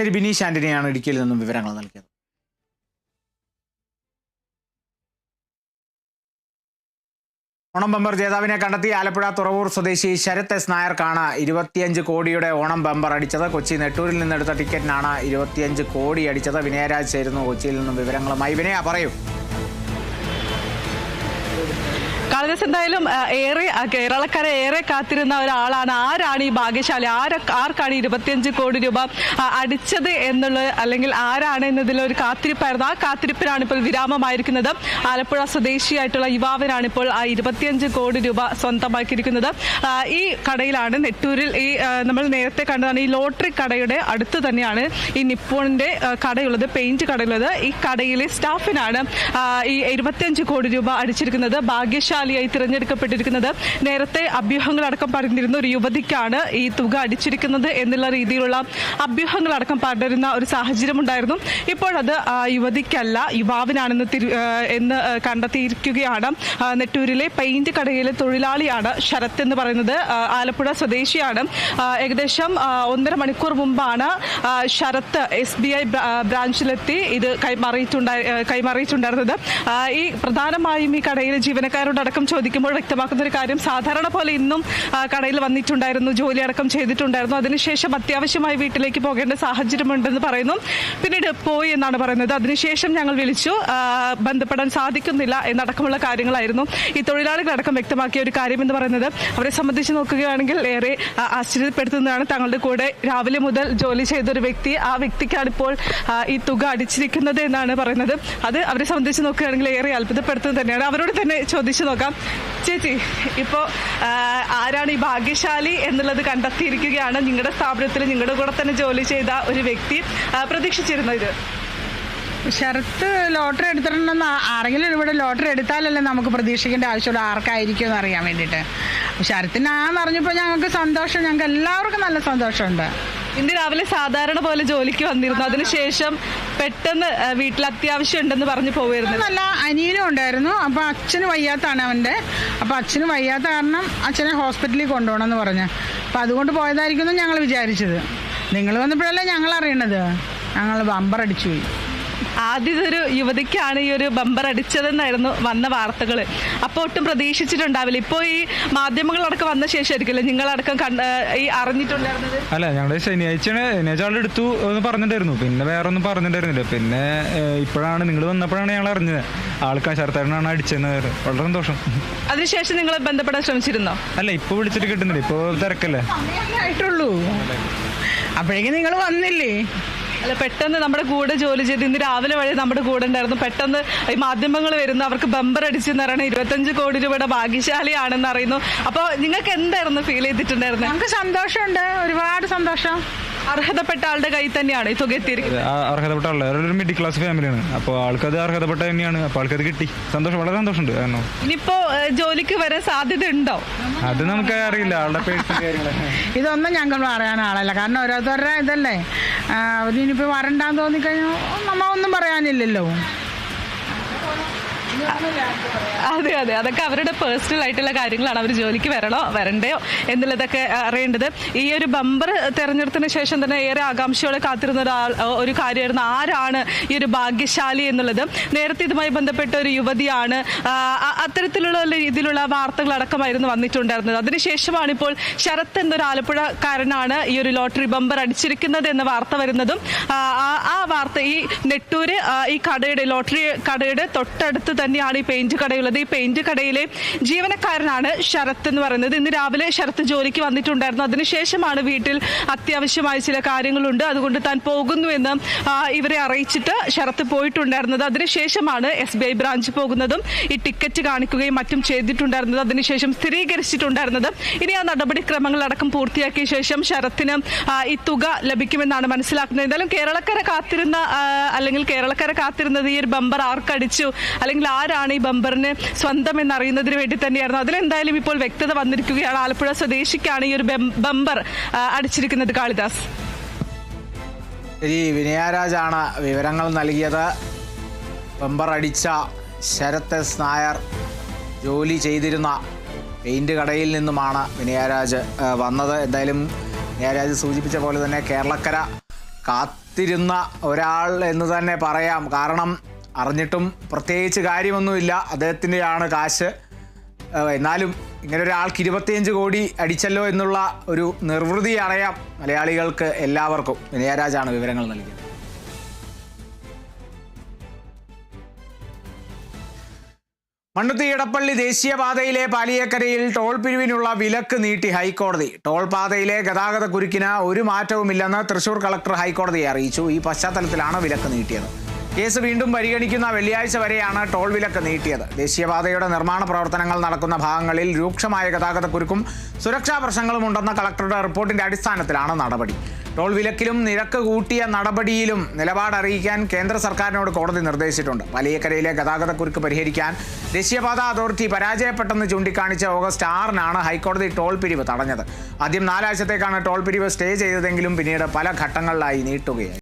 ശരി ബിനീഷ് ആന്റണിയാണ് ഇടുക്കിയിൽ നിന്നും വിവരങ്ങൾ നൽകിയത്. ഓണം ബമ്പർ ജേതാവിനെ കണ്ടെത്തി ആലപ്പുഴ തുറവൂർ സ്വദേശി ശരത് എസ് നായർക്കാണ് ഇരുപത്തിയഞ്ച് കോടിയുടെ ഓണം ബമ്പർ അടിച്ചത്. കൊച്ചി നെട്ടൂരിൽ നിന്നെടുത്ത ടിക്കറ്റിനാണ് ഇരുപത്തിയഞ്ച് കോടി അടിച്ചത്. വിനയരാജ് ചേരുന്നു കൊച്ചിയിൽ നിന്നും വിവരങ്ങളുമായി. വിനയ പറയൂ. കാളിദാസ് എന്തായാലും ഏറെ കേരളക്കാരെ ഏറെ കാത്തിരുന്ന ഒരാളാണ്. ആരാണ് ഈ ഭാഗ്യശാലി? ആര ആർക്കാണ് ഇരുപത്തിയഞ്ച് കോടി രൂപ അടിച്ചത് എന്നുള്ളത്? അല്ലെങ്കിൽ ആരാണ് എന്നതിലൊരു കാത്തിരിപ്പായിരുന്നു. ആ കാത്തിരിപ്പിനാണ് ഇപ്പോൾ വിരാമമായിരിക്കുന്നത്. ആലപ്പുഴ സ്വദേശിയായിട്ടുള്ള യുവാവിനാണ് ഇപ്പോൾ ആ ഇരുപത്തിയഞ്ച് കോടി രൂപ സ്വന്തമാക്കിയിരിക്കുന്നത്. ഈ കടയിലാണ് നെട്ടൂരിൽ ഈ നമ്മൾ നേരത്തെ കണ്ടതാണ് ഈ ലോട്ടറി കടയുടെ അടുത്ത് തന്നെയാണ് ഈ നിപ്പോണിന്റെ കടയുള്ളത് പെയിന്റ് കടയുള്ളത്. ഈ കടയിലെ സ്റ്റാഫിനാണ് ഈ ഇരുപത്തിയഞ്ച് കോടി രൂപ അടിച്ചിരിക്കുന്നത്. ഭാഗ്യശാലിയായി തിരഞ്ഞെടുക്കപ്പെട്ടിരിക്കുന്നത്. നേരത്തെ അഭ്യൂഹങ്ങളടക്കം പറഞ്ഞിരുന്ന ഒരു യുവതിക്കാണ് ഈ തുക അടിച്ചിരിക്കുന്നത് എന്നുള്ള രീതിയിലുള്ള അഭ്യൂഹങ്ങളടക്കം പടരുന്ന ഒരു സാഹചര്യം ഉണ്ടായിരുന്നു. ഇപ്പോഴത് യുവതിക്കല്ല യുവാവിനാണെന്ന് എന്ന് കണ്ടെത്തിയിരിക്കുകയാണ്. നെട്ടൂരിലെ പെയിന്റ് കടയിലെ തൊഴിലാളിയാണ് ശരത് എന്ന് പറയുന്നത്. ആലപ്പുഴ സ്വദേശിയാണ്. ഏകദേശം ഒന്നര മണിക്കൂർ മുമ്പാണ് ശരത്ത് എസ് ബി ഐ ബ്രാഞ്ചിലെത്തി. ഇത് കൈമാറിയിട്ടുണ്ടായി കൈമാറിയിട്ടുണ്ടായിരുന്നത്. ഈ പ്രധാനമായും ഈ കടയിലെ ജീവനക്കാരോടടക്കം ചോദിക്കുമ്പോൾ വ്യക്തമാക്കുന്ന ഒരു കാര്യം സാധാരണ പോലെ ഇന്നും കടയിൽ വന്നിട്ടുണ്ടായിരുന്നു ജോലി അടക്കം ചെയ്തിട്ടുണ്ടായിരുന്നു. അതിനുശേഷം അത്യാവശ്യമായി വീട്ടിലേക്ക് പോകേണ്ട സാഹചര്യമുണ്ടെന്ന് പറയുന്നു. പിന്നീട് പോയി എന്നാണ് പറയുന്നത്. അതിനുശേഷം ഞങ്ങൾ വിളിച്ചു. ബന്ധപ്പെടാൻ സാധിക്കുന്നില്ല എന്നടക്കമുള്ള കാര്യങ്ങളായിരുന്നു. ഈ തൊഴിലാളികളടക്കം വ്യക്തമാക്കിയ ഒരു കാര്യം എന്ന് പറയുന്നത് അവരെ സംബന്ധിച്ച് നോക്കുകയാണെങ്കിൽ ഏറെ ആശ്ചര്യപ്പെടുത്തുന്നതാണ്. തങ്ങളുടെ കൂടെ രാവിലെ മുതൽ ജോലി ചെയ്ത ഒരു വ്യക്തി ആ വ്യക്തിക്കാണ് ഇപ്പോൾ ഈ തുക അടിച്ചിരിക്കുന്നത് എന്നാണ് പറയുന്നത്. അത് അവരെ സംബന്ധിച്ച് നോക്കുകയാണെങ്കിൽ ഏറെ അത്ഭുതപ്പെടുത്തുന്നത് തന്നെയാണ്. അവരോട് തന്നെ ചോദിച്ചു നോക്കാം. ചേച്ചി ഇപ്പോൾ ആരാണ് ഈ ഭാഗ്യശാലി എന്നുള്ളത് കണ്ടെത്തിയിരിക്കുകയാണ്. നിങ്ങളുടെ സ്ഥാപനത്തിൽ നിങ്ങളുടെ കൂടെ തന്നെ ജോലി ചെയ്ത ഒരു വ്യക്തി പ്രതീക്ഷിച്ചിരുന്നു ഇത്? ശരത്ത് ലോട്ടറി എടുത്തിട്ടുണ്ടെന്ന് ആരെങ്കിലും ഇവിടെ ലോട്ടറി എടുത്താലല്ലേ നമുക്ക് പ്രതീക്ഷിക്കേണ്ട ആവശ്യമുള്ള. ആർക്കായിരിക്കും എന്ന് അറിയാൻ വേണ്ടിയിട്ട്. ശരത്തിനാന്ന് അറിഞ്ഞപ്പോൾ ഞങ്ങൾക്ക് സന്തോഷം. ഞങ്ങൾക്ക് എല്ലാവർക്കും നല്ല സന്തോഷമുണ്ട്. ഇന്ന് രാവിലെ സാധാരണ പോലെ ജോലിക്ക് വന്നിരുന്നു. അതിനുശേഷം പെട്ടെന്ന് വീട്ടിൽ അത്യാവശ്യം ഉണ്ടെന്ന് പറഞ്ഞു പോവായിരുന്നു. നല്ല അനിയനും ഉണ്ടായിരുന്നു. അപ്പൊ അച്ഛന് വയ്യാത്താണ് അവന്റെ. അപ്പൊ അച്ഛന് വയ്യാത്ത കാരണം അച്ഛനെ ഹോസ്പിറ്റലിൽ കൊണ്ടുപോകണം എന്ന് പറഞ്ഞു. അപ്പൊ അതുകൊണ്ട് പോയതായിരിക്കും ഞങ്ങൾ വിചാരിച്ചത്. നിങ്ങൾ വന്നപ്പോഴല്ലേ ഞങ്ങൾ അറിയണത്? ഞങ്ങൾ ബമ്പർ അടിച്ചു പോയി ആദ്യം ഒരു യുവതിക്കാണ് ഈ ഒരു ബമ്പർ അടിച്ചതെന്നായിരുന്നു വന്ന വാർത്തകൾ അപ്പോൾ ഒട്ടും പ്രതീക്ഷിച്ചിട്ടുണ്ടാവില്ല. ഇപ്പോൾ ഈ മാധ്യമങ്ങളടക്കം വന്ന ശേഷമായിരിക്കില്ലേ നിങ്ങളടക്കം കണ്ട ഈ അറിഞ്ഞിട്ടുണ്ടായിരുന്നത്? അല്ല ഞങ്ങൾ ശനിയാഴ്ചയാണ് ശനിയാഴ്ച ആളുടെ എടുത്തു എന്ന് പറഞ്ഞിട്ടുണ്ടായിരുന്നു. പിന്നെ വേറെ ഒന്നും പറഞ്ഞിട്ടുണ്ടായിരുന്നില്ല. പിന്നെ ഇപ്പോഴാണ് നിങ്ങൾ വന്നപ്പോഴാണ് ഞങ്ങൾ അറിഞ്ഞത്. ആൾക്കാർ ശരത്തേട്ടനാണ് അടിച്ചതെന്ന് വേറെ വളരെ സന്തോഷം. അതിനുശേഷം നിങ്ങൾ ബന്ധപ്പെടാൻ ശ്രമിച്ചിരുന്നോ? അല്ല ഇപ്പൊ വിളിച്ചിട്ട് കിട്ടുന്നില്ല. ഇപ്പൊ തിരക്കല്ലേ? ആയിട്ടുള്ളൂ. അപ്പോഴേക്കും നിങ്ങൾ വന്നില്ലേ? അല്ല പെട്ടെന്ന് നമ്മുടെ കൂടെ ജോലി ചെയ്ത് ഇന്ന് രാവിലെ വഴി നമ്മുടെ കൂടെ ഉണ്ടായിരുന്നു. പെട്ടെന്ന് ഈ മാധ്യമങ്ങൾ വരുന്നു അവർക്ക് ബമ്പർ അടിച്ചെന്ന് പറയുന്നത് ഇരുപത്തഞ്ച് കോടി രൂപയുടെ ഭാഗ്യശാലിയാണെന്ന് അറിയുന്നു. അപ്പോൾ നിങ്ങൾക്ക് എന്തായിരുന്നു ഫീൽ ചെയ്തിട്ടുണ്ടായിരുന്നത് ഞങ്ങൾക്ക് സന്തോഷമുണ്ട് ഒരുപാട് സന്തോഷം. അർഹതപ്പെട്ട ആളുടെ കയ്യിൽ തന്നെയാണ് ഈ തുക എത്തിയിരിക്കുന്നത്. അർഹതപ്പെട്ട ആളുടെ ഒരു മിഡിൽ ക്ലാസ് ഫാമിലിയാണ് അപ്പോൾ ആൾക്കത് അർഹതപ്പെട്ട തന്നെയാണ്. അപ്പോൾ ആൾക്കത് കിട്ടി. സന്തോഷം വളരെ സന്തോഷമുണ്ട്. കാരണം ഇനിയിപ്പോ ജോലിക്ക് വരാൻ സാധ്യത ഉണ്ടോ? അത് നമുക്ക് അറിയില്ല ആളുടെ ഇതൊന്നും ഞങ്ങൾ പറയാൻ ആളല്ല. കാരണം ഓരോരുത്തരുടെ ഇതല്ലേ? അവരിനിപ്പോൾ വരണ്ടാന്ന് തോന്നിക്കഴിഞ്ഞാൽ നമ്മ ഒന്നും പറയാനില്ലല്ലോ. അതെ അതെ. അതൊക്കെ അവരുടെ പേഴ്സണൽ ആയിട്ടുള്ള കാര്യങ്ങളാണ്. അവർ ജോലിക്ക് വരണോ വരണ്ടയോ എന്നുള്ളതൊക്കെ അറിയേണ്ടത്. ഈ ഒരു ബമ്പർ തെരഞ്ഞെടുത്തതിന് ശേഷം തന്നെ ഏറെ ആകാംക്ഷയോടെ കാത്തിരുന്ന ഒരാൾ ഒരു കാര്യമായിരുന്നു. ആരാണ് ഈ ഒരു ഭാഗ്യശാലി എന്നുള്ളത്? നേരത്തെ ഇതുമായി ബന്ധപ്പെട്ട ഒരു യുവതിയാണ്. അത്തരത്തിലുള്ള രീതിയിലുള്ള വാർത്തകളടക്കമായിരുന്നു വന്നിട്ടുണ്ടായിരുന്നത്. അതിനുശേഷമാണ് ഇപ്പോൾ ശരത് എന്നൊരു ആലപ്പുഴക്കാരനാണ് ഈ ഒരു ലോട്ടറി ബമ്പർ അടിച്ചിരിക്കുന്നത് എന്ന വാർത്ത വരുന്നതും ആ, വാർത്ത ഈ നെട്ടൂര് ഈ കടയുടെ ലോട്ടറി കടയുടെ തൊട്ടടുത്ത് തന്നെയാണ് ഈ പെയിന്റ് കടയുള്ളത്. ഈ പെയിന്റ് കടയിലെ ജീവനക്കാരനാണ് ശരത് എന്ന് പറയുന്നത്. ഇന്ന് രാവിലെ ശരത്ത് ജോലിക്ക് വന്നിട്ടുണ്ടായിരുന്നു. അതിനുശേഷമാണ് വീട്ടിൽ അത്യാവശ്യമായ ചില കാര്യങ്ങളുണ്ട്. അതുകൊണ്ട് താൻ പോകുന്നു എന്ന് ഇവരെ അറിയിച്ചിട്ട് ശരത്ത് പോയിട്ടുണ്ടായിരുന്നത്. അതിനുശേഷമാണ് എസ് ബി ഐ ബ്രാഞ്ച് പോകുന്നതും ഈ ടിക്കറ്റ് കാണിക്കുകയും മറ്റും ചെയ്തിട്ടുണ്ടായിരുന്നത്. അതിനുശേഷം സ്ഥിരീകരിച്ചിട്ടുണ്ടായിരുന്നത്. ഇനി ആ നടപടിക്രമങ്ങൾ അടക്കം പൂർത്തിയാക്കിയ ശേഷം ശരത്തിന് ഈ തുക ലഭിക്കുമെന്നാണ് മനസ്സിലാക്കുന്നത്. എന്തായാലും കേരളക്കര കാത്തിരുന്ന അല്ലെങ്കിൽ കേരളക്കര കാത്തിരുന്നത് ഈ ഒരു ബമ്പർ ആർക്കടിച്ചു അല്ലെങ്കിൽ ആരാണ് ഈ ബമ്പറിന് സ്വന്തം എന്നറിയുന്നതിന് വേണ്ടി തന്നെയായിരുന്നു. അതിലെന്തായാലും ഇപ്പോൾ വ്യക്തത വന്നിരിക്കുകയാണ്. ആലപ്പുഴ സ്വദേശിക്കാണ് ഈ ഒരു ബമ്പർ അടിച്ചിരിക്കുന്നത് കാളിദാസ്. ശരി വിനയരാജാണ് വിവരങ്ങൾ നൽകിയത്. ബമ്പർ അടിച്ച ശരത് എസ് നായർ ജോലി ചെയ്തിരുന്ന പെയിന്റ് കടയിൽ നിന്നുമാണ് വിനയരാജ് വന്നത്. എന്തായാലും വിനയരാജ് സൂചിപ്പിച്ച പോലെ തന്നെ കേരളക്കര കാത്തിരുന്ന ഒരാൾ എന്ന് തന്നെ പറയാം. കാരണം അറിഞ്ഞിട്ടും പ്രത്യേകിച്ച് കാര്യമൊന്നുമില്ല. അദ്ദേഹത്തിന്റെയാണ് കാശ്. എന്നാലും ഇങ്ങനെ ഒരാൾക്ക് ഇരുപത്തിയഞ്ച് കോടി അടിച്ചല്ലോ എന്നുള്ള ഒരു നിർവൃതി അറിയാം മലയാളികൾക്ക് എല്ലാവർക്കും. വിനയരാജാണ് വിവരങ്ങൾ നൽകിയത്. മണ്ണുത്തി ഇടപ്പള്ളി ദേശീയപാതയിലെ പാലിയേക്കരയിൽ ടോൾ പിരിവിനുള്ള വിലക്ക് നീട്ടി ഹൈക്കോടതി. ടോൾ പാതയിലെ ഗതാഗത കുരുക്കിന് ഒരു മാറ്റവുമില്ലെന്ന് തൃശൂർ കളക്ടർ ഹൈക്കോടതിയെ അറിയിച്ചു. ഈ പശ്ചാത്തലത്തിലാണ് വിലക്ക് നീട്ടിയത്. കേസ് വീണ്ടും പരിഗണിക്കുന്ന വെള്ളിയാഴ്ച വരെയാണ് ടോൾ വിലക്ക് നീട്ടിയത്. ദേശീയപാതയുടെ നിർമ്മാണ പ്രവർത്തനങ്ങൾ നടക്കുന്ന ഭാഗങ്ങളിൽ രൂക്ഷമായ ഗതാഗതക്കുരുക്കും സുരക്ഷാ പ്രശ്നങ്ങളും ഉണ്ടെന്ന കളക്ടറുടെ റിപ്പോർട്ടിന്റെ അടിസ്ഥാനത്തിലാണ് നടപടി. ടോൾ വിലക്കിലും നിരക്ക് കൂട്ടിയ നടപടിയിലും നിലപാട് അറിയിക്കാൻ കേന്ദ്ര സർക്കാരിനോട് കോടതി നിർദ്ദേശിച്ചിട്ടുണ്ട്. വലിയക്കരയിലെ ഗതാഗതക്കുരുക്ക് പരിഹരിക്കാൻ ദേശീയപാത അതോറിറ്റി പരാജയപ്പെട്ടെന്ന് ചൂണ്ടിക്കാണിച്ച ഓഗസ്റ്റ് ആറിനാണ് ഹൈക്കോടതി ടോൾ പിരിവ് തടഞ്ഞത്. ആദ്യം നാലാഴ്ചത്തേക്കാണ് ടോൾ പിരിവ് സ്റ്റേ ചെയ്തതെങ്കിലും പിന്നീട് പല ഘട്ടങ്ങളിലായി നീട്ടുകയായി.